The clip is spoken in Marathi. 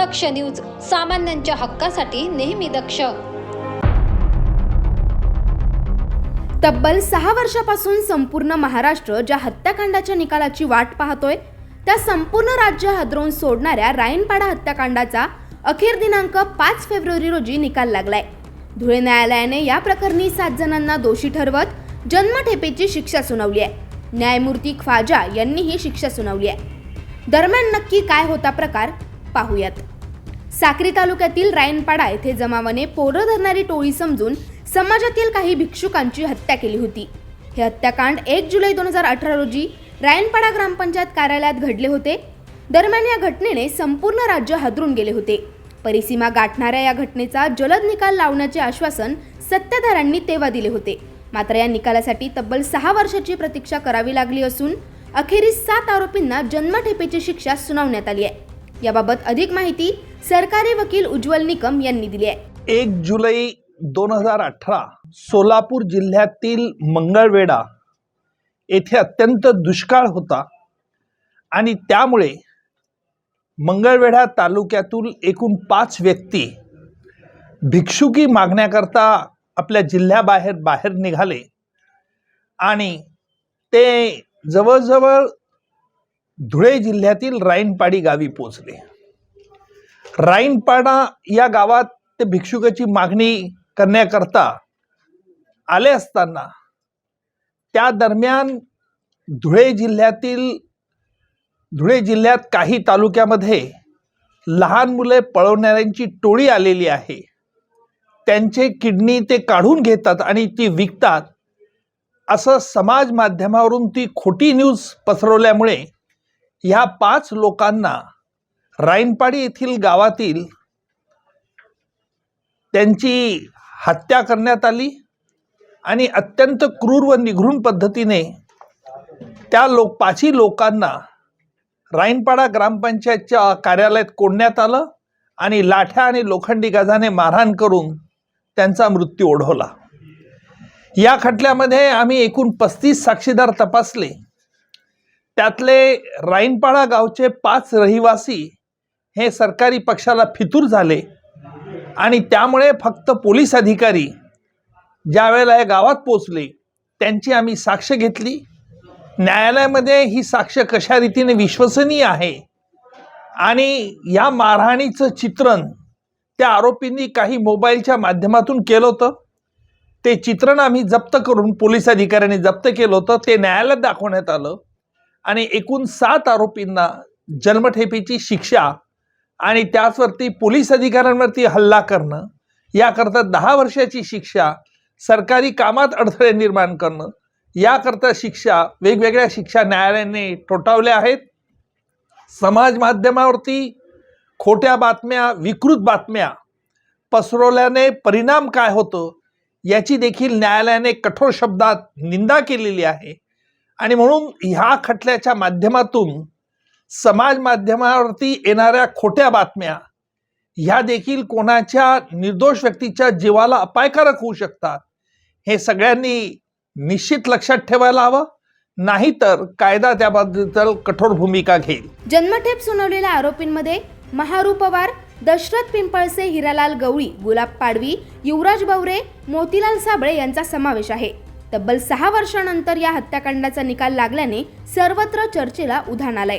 दक्ष न्यूज सामान्यांच्या हक्कासाठी नेहमी दक्ष. तब्बल सहा वर्षापासून संपूर्ण महाराष्ट्र ज्या हत्याकांडाच्या निकालाची वाट पाहतोय त्या संपूर्ण राज्य हादरवून सोडणाऱ्या रायनपाडा हत्याकांडाचा अखेर दिनांक पाच फेब्रुवारी रोजी निकाल लागलाय. धुळे न्यायालयाने या प्रकरणी सात जणांना दोषी ठरवत जन्मठेपेची शिक्षा सुनावली आहे. न्यायमूर्ती ख्वाजा यांनी ही शिक्षा सुनावली आहे. दरम्यान नक्की काय होता प्रकार पाहूयात. साक्री तालुक्यातील रायनपाडा येथे जमावाने पोरं धरणारी टोळी समजून समाजातील काही भिक्षुकांची हत्या केली होती. हे हत्याकांड एक जुलै दोन हजार अठरा रोजी रायनपाडा ग्रामपंचायत कार्यालयात घडले होते. दरम्यान या घटनेने संपूर्ण राज्य हादरून गेले होते. परिसीमा गाठणाऱ्या या घटनेचा जलद निकाल लावण्याचे आश्वासन सत्ताधाऱ्यांनी तेव्हा दिले होते. मात्र या निकालासाठी तब्बल सहा वर्षाची प्रतीक्षा करावी लागली असून अखेरीस सात आरोपींना जन्मठेपेची शिक्षा सुनावण्यात आली आहे. याबाबत अधिक माहिती सरकारी वकील उज्ज्वल निकम यांनी दिली आहे. एक जुलै दोन हजार अठरा सोलापूर जिल्ह्यातील मंगळवेढा येथे अत्यंत दुष्काळ होता आणि त्यामुळे मंगळवेढा तालुक्यातून एकूण पाच व्यक्ती भिक्षुकी मागण्याकरता आपल्या जिल्ह्याबाहेर बाहेर निघाले आणि ते जवळजवळ धुळे जिल्ह्यातील राईनपाडी गावी पोचले राईनपाडा या गावात ते भिक्षुकाची मागणी करण्याकरता आले असताना त्या दरम्यान धुळे जिल्ह्यातील धुळे जिल्ह्यात काही तालुक्यामध्ये लहान मुले पळवणाऱ्यांची टोळी आलेली आहे. त्यांचे किडनी ते काढून घेतात आणि ती विकतात. असं समाज माध्यमावरून ती खोटी न्यूज पसरवल्यामुळे ह्या पाच लोकांना राईनपाडी येथील गावातील त्यांची हत्या करण्यात आली आणि अत्यंत क्रूर व निघृण पद्धतीने त्या लोक पाचही लोकांना राईनपाडा ग्रामपंचायतच्या कार्यालयात कोंडण्यात आलं आणि लाठ्या आणि लोखंडी गजाने मारहाण करून त्यांचा मृत्यू ओढवला. या खटल्यामध्ये आम्ही एकूण पस्तीस साक्षीदार तपासले. त्यातले राईनपाडा गावचे पाच रहिवासी हे सरकारी पक्षाला फितूर झाले. आणि त्यामुळे फक्त पोलीस अधिकारी ज्या वेळेला या गावात पोचले त्यांची आम्ही साक्ष घेतली. न्यायालयामध्ये ही साक्ष कशा रीतीने विश्वसनीय आहे आणि या मारहाणीचं चित्रण त्या आरोपींनी काही मोबाईलच्या माध्यमातून केलं होतं. ते चित्रण आम्ही जप्त करून पोलीस अधिकाऱ्यांनी जप्त केलं होतं. ते न्यायालयात दाखवण्यात आलं. आणि एकूण सात आरोपींना जन्मठेपेची शिक्षा आणि त्याचवरती पोलीस अधिकाऱ्यांवरती हल्ला करणं याकरता दहा वर्षाची शिक्षा सरकारी कामात अडथळे निर्माण करणं याकरता शिक्षा वेगवेगळ्या शिक्षा न्यायालयाने ठोठावल्या आहेत. समाज माध्यमावरती खोट्या बातम्या विकृत बातम्या पसरवल्याने परिणाम काय होतो याची देखील न्यायालयाने कठोर शब्दात निंदा केलेली आहे. आणि म्हणून ह्या खटल्याच्या माध्यमातून समाज माध्यमावरती येणाऱ्या खोट्या बातम्या ह्या देखील कोणाच्या निर्दोष व्यक्तीच्या जीवाला अपायकारक होऊ शकतात हे सगळ्यांनी निश्चित लक्षात ठेवायला हवं. नाहीतर कायदा त्याबद्दल कठोर भूमिका घेईल. जन्मठेप सुनावलेल्या आरोपींमध्ये महारू पवार दशरथ पिंपळसे हिरालाल गवळी गुलाब पाडवी युवराज बवरे मोतीलाल साबळे यांचा समावेश आहे. तब्बल सहा वर्षानंतर या हत्याकांडाचा निकाल लागल्याने सर्वत्र चर्चेला उधाण आलंय.